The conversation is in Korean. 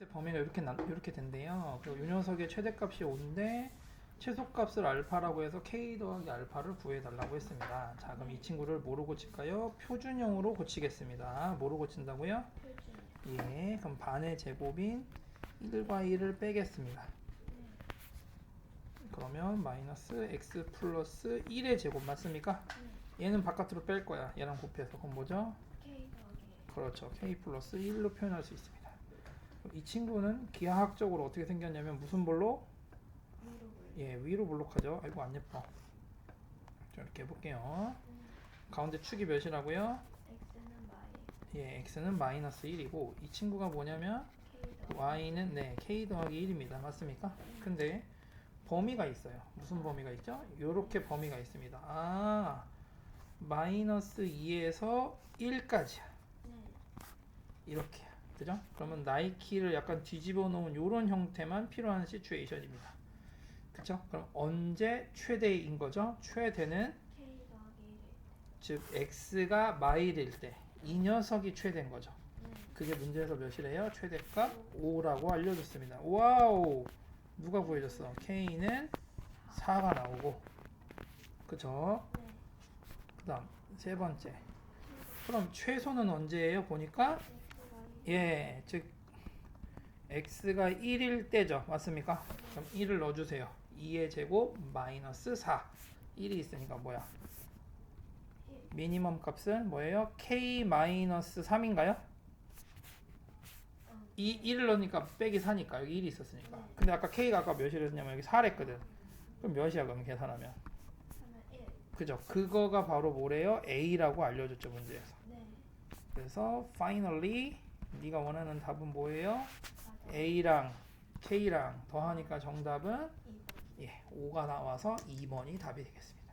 의 범위가 이렇게 나, 이렇게 된대요. 그리고 이 녀석의 최대값이 5인데 최소값을 알파라고 해서 k 더하기 알파를 구해달라고 했습니다. 자, 그럼 이 친구를 뭐로 고칠까요? 표준형으로 고치겠습니다. 뭐로 고친다고요? 예, 그럼 반의 제곱인 1과 1을 빼겠습니다. 그러면 마이너스 x 플러스 1의 제곱 맞습니까? 얘는 바깥으로 뺄 거야. 얘랑 곱해서 그럼 뭐죠? K 더하기 그렇죠. k 플러스 1로 표현할 수 있습니다. 이 친구는 기하학적으로 어떻게 생겼냐면 무슨 볼로? 예, 위로 볼록하죠. 아이고 안 예뻐. 자, 이렇게 해볼게요. 가운데 축이 몇이라고요? 예, x는 마이너스 1이고 이 친구가 뭐냐면 y는 네 k 더하기 1입니다. 맞습니까? 근데 범위가 있어요. 무슨 범위가 있죠? 요렇게 범위가 있습니다. 아 마이너스 2에서 1까지야. 네. 이렇게 그죠? 그러면 나이키를 약간 뒤집어 놓은 요런 형태만 필요한 시츄에이션입니다. 그쵸? 그럼 언제 최대인 거죠? 최대는 K 더하기 1. 즉 x가 마일일 때 이 녀석이 최대인 거죠. 네. 그게 문제에서 몇이래요? 최대값 5라고 알려줬습니다. 와우! 누가 구해줬어? k는 4가 나오고? 네. 그 다음 세 번째 그럼 최소는 언제예요? 보니까 X가 1. 예, 즉 x가 1일 때죠. 맞습니까? 그럼 1을 넣어주세요. 2의 제곱 마이너스 4 1이 있으니까 뭐야? 1. 미니멈 값은 뭐예요? k 마이너스 3인가요? 어. 이 1을 넣으니까 빼기 4니까 여기 1이 있었으니까. 네. 근데 아까 k가 아까 몇이랬냐면 여기 4랬거든. 그럼 몇이야 그럼 계산하면? 하면 1. 그죠? 그거가 바로 뭐래요? a라고 알려줬죠 문제에서. 네. 그래서 finally 네가 원하는 답은 뭐예요? a랑 k랑 더하니까 정답은 2번. 예, 5가 나와서 2번이 답이 되겠습니다.